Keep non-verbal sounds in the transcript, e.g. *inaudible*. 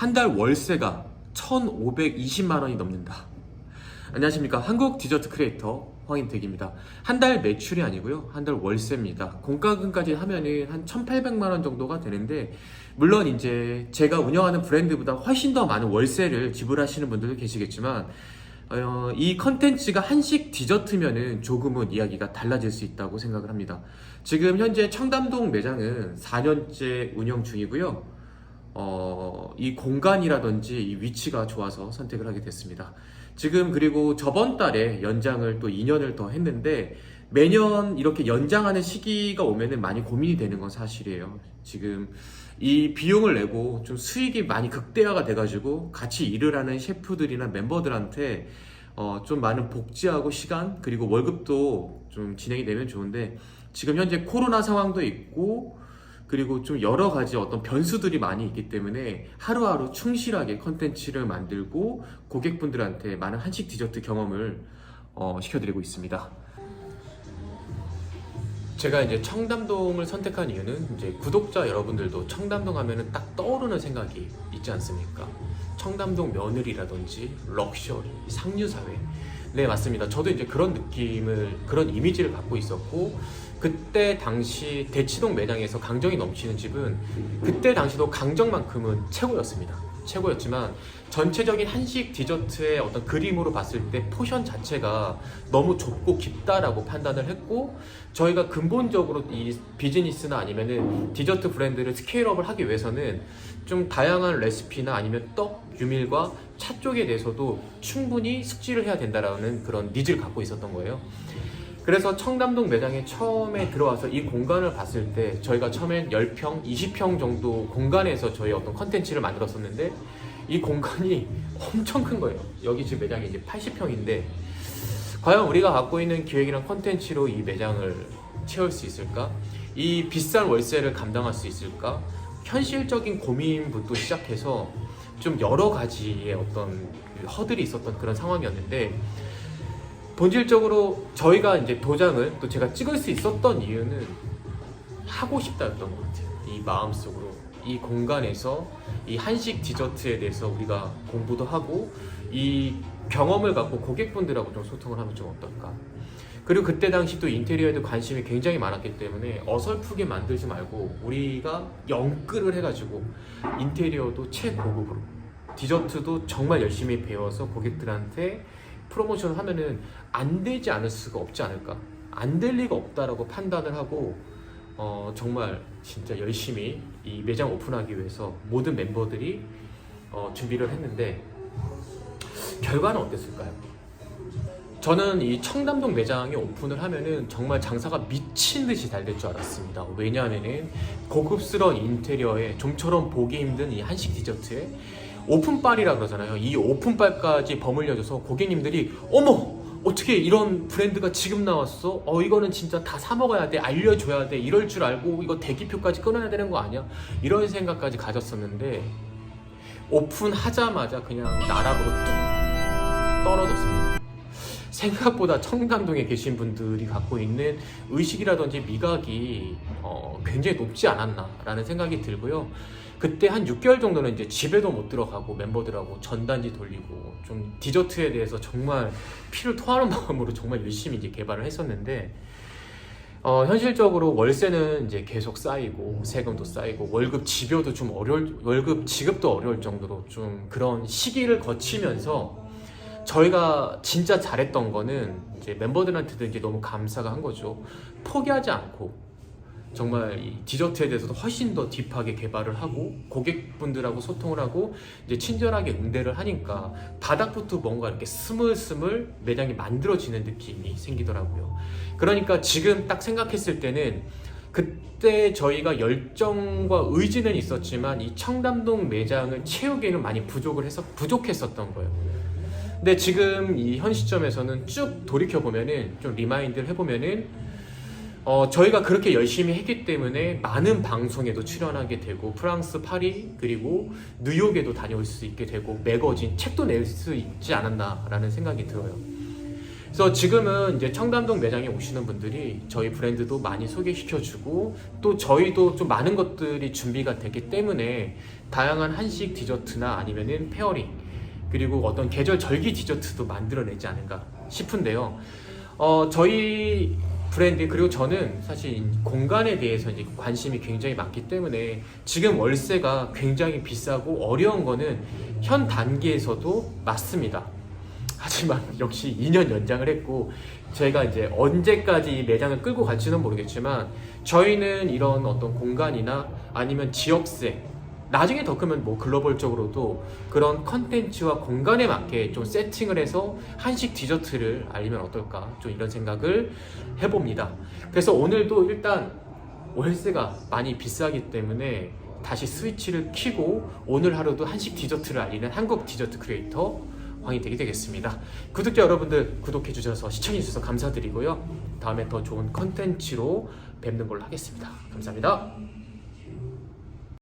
한 달 월세가 1,520만 원이 넘는다. 안녕하십니까. 한국 디저트 크리에이터 황인택입니다. 한 달 매출이 아니고요. 한 달 월세입니다. 공과금까지 하면은 한 1,800만 원 정도가 되는데 물론 이제 제가 운영하는 브랜드보다 훨씬 더 많은 월세를 지불하시는 분들도 계시겠지만 어, 이 컨텐츠가 한식 디저트면은 조금은 이야기가 달라질 수 있다고 생각을 합니다. 지금 현재 청담동 매장은 4년째 운영 중이고요. 어, 이 공간이라든지 이 위치가 좋아서 선택을 하게 됐습니다. 지금 그리고 저번 달에 연장을 또 2년을 더 했는데 매년 이렇게 연장하는 시기가 오면은 많이 고민이 되는 건 사실이에요. 지금 이 비용을 내고 좀 수익이 많이 극대화가 돼가지고 같이 일을 하는 셰프들이나 멤버들한테 어, 좀 많은 복지하고 시간 그리고 월급도 좀 진행이 되면 좋은데 지금 현재 코로나 상황도 있고 그리고 좀 여러 가지 어떤 변수들이 많이 있기 때문에 하루하루 충실하게 컨텐츠를 만들고 고객분들한테 많은 한식 디저트 경험을 어, 시켜드리고 있습니다. 제가 이제 청담동을 선택한 이유는 이제 구독자 여러분들도 청담동 하면은 딱 떠오르는 생각이 있지 않습니까? 청담동 며느리라든지 럭셔리, 상류사회. 네, 맞습니다. 저도 이제 그런 느낌을, 그런 이미지를 갖고 있었고, 그때 당시 대치동 매장에서 강정이 넘치는 집은 그때 당시도 강정만큼은 최고였습니다. 최고였지만 전체적인 한식 디저트의 어떤 그림으로 봤을 때 포션 자체가 너무 좁고 깊다라고 판단을 했고 저희가 근본적으로 이 비즈니스나 아니면은 디저트 브랜드를 스케일업을 하기 위해서는 좀 다양한 레시피나 아니면 떡, 유밀과 차 쪽에 대해서도 충분히 숙지를 해야 된다라는 그런 니즈를 갖고 있었던 거예요. 그래서 청담동 매장에 처음에 들어와서 이 공간을 봤을 때 저희가 처음엔 10평, 20평 정도 공간에서 저희 어떤 컨텐츠를 만들었었는데 이 공간이 *laughs* 엄청 큰 거예요. 여기 지금 매장이 이제 80평인데 과연 우리가 갖고 있는 기획이랑 컨텐츠로 이 매장을 채울 수 있을까? 이 비싼 월세를 감당할 수 있을까? 현실적인 고민부터 시작해서 좀 여러 가지의 어떤 그 허들이 있었던 그런 상황이었는데 본질적으로 저희가 이제 도장을 또 제가 찍을 수 있었던 이유는 하고 싶다였던 것 같아요. 이 마음속으로 이 공간에서 이 한식 디저트에 대해서 우리가 공부도 하고 이 경험을 갖고 고객분들하고 좀 소통을 하면 좀 어떨까. 그리고 그때 당시 또 인테리어에도 관심이 굉장히 많았기 때문에 어설프게 만들지 말고 우리가 영끌을 해가지고 인테리어도 최고급으로 디저트도 정말 열심히 배워서 고객들한테 프로모션을 하면은 안 되지 않을 수가 없지 않을까 안 될 리가 없다라고 판단을 하고 어, 정말 진짜 열심히 이 매장 오픈하기 위해서 모든 멤버들이 어, 준비를 했는데 결과는 어땠을까요? 저는 이 청담동 매장에 오픈을 하면은 정말 장사가 미친 듯이 잘 될 줄 알았습니다. 왜냐하면은 고급스러운 인테리어에 좀처럼 보기 힘든 이 한식 디저트에 오픈빨이라 그러잖아요. 이 오픈빨까지 버물려져서 고객님들이 어머 어떻게 이런 브랜드가 지금 나왔어? 어 이거는 진짜 다 사 먹어야 돼 알려줘야 돼 이럴 줄 알고 이거 대기표까지 끊어야 되는 거 아니야? 이런 생각까지 가졌었는데 오픈하자마자 그냥 나락으로 뚝 떨어졌습니다. 생각보다 청담동에 계신 분들이 갖고 있는 의식이라든지 미각이 어, 굉장히 높지 않았나라는 생각이 들고요. 그때 한 6개월 정도는 이제 집에도 못 들어가고 멤버들하고 전단지 돌리고 좀 디저트에 대해서 정말 피를 토하는 *laughs* 마음으로 정말 열심히 이제 개발을 했었는데 어, 현실적으로 월세는 이제 계속 쌓이고 세금도 쌓이고 월급 지표도 좀 어려울 월급 지급도 어려울 정도로 좀 그런 시기를 거치면서 저희가 진짜 잘했던 거는 이제 멤버들한테도 이제 너무 감사가 한 거죠. 포기하지 않고 정말 이 디저트에 대해서도 훨씬 더 딥하게 개발을 하고 고객분들하고 소통을 하고 이제 친절하게 응대를 하니까 바닥부터 뭔가 이렇게 스물스물 매장이 만들어지는 느낌이 생기더라고요. 그러니까 지금 딱 생각했을 때는 그때 저희가 열정과 의지는 있었지만 이 청담동 매장을 채우기에는 많이 부족을 해서 부족했었던 거예요. 근데 지금 이 현 시점에서는 쭉 돌이켜 보면은 좀 리마인드를 해 보면은 어, 저희가 그렇게 열심히 했기 때문에 많은 방송에도 출연하게 되고 프랑스 파리 그리고 뉴욕에도 다녀올 수 있게 되고 매거진 책도 낼 수 있지 않았나라는 생각이 들어요. 그래서 지금은 이제 청담동 매장에 오시는 분들이 저희 브랜드도 많이 소개시켜주고 또 저희도 좀 많은 것들이 준비가 됐기 때문에 다양한 한식 디저트나 아니면은 페어링 그리고 어떤 계절 절기 디저트도 만들어내지 않을까 싶은데요. 어, 저희 브랜드 그리고 저는 사실 이 공간에 대해서 이제 관심이 굉장히 많기 때문에 지금 월세가 굉장히 비싸고 어려운 거는 현 단계에서도 맞습니다. 하지만 *laughs* 역시 2년 연장을 했고 저희가 이제 언제까지 이 매장을 끌고 갈지는 모르겠지만 저희는 이런 어떤 공간이나 아니면 지역세 나중에 더 크면 뭐 글로벌적으로도 그런 컨텐츠와 공간에 맞게 좀 세팅을 해서 한식 디저트를 알리면 어떨까 좀 이런 생각을 해봅니다. 그래서 오늘도 일단 월세가 많이 비싸기 때문에 다시 스위치를 키고 오늘 하루도 한식 디저트를 알리는 한국 디저트 크리에이터 황이 되게 되겠습니다. 구독자 여러분들 구독해 주셔서 시청해 주셔서 감사드리고요. 다음에 더 좋은 컨텐츠로 뵙는 걸로 하겠습니다. 감사합니다.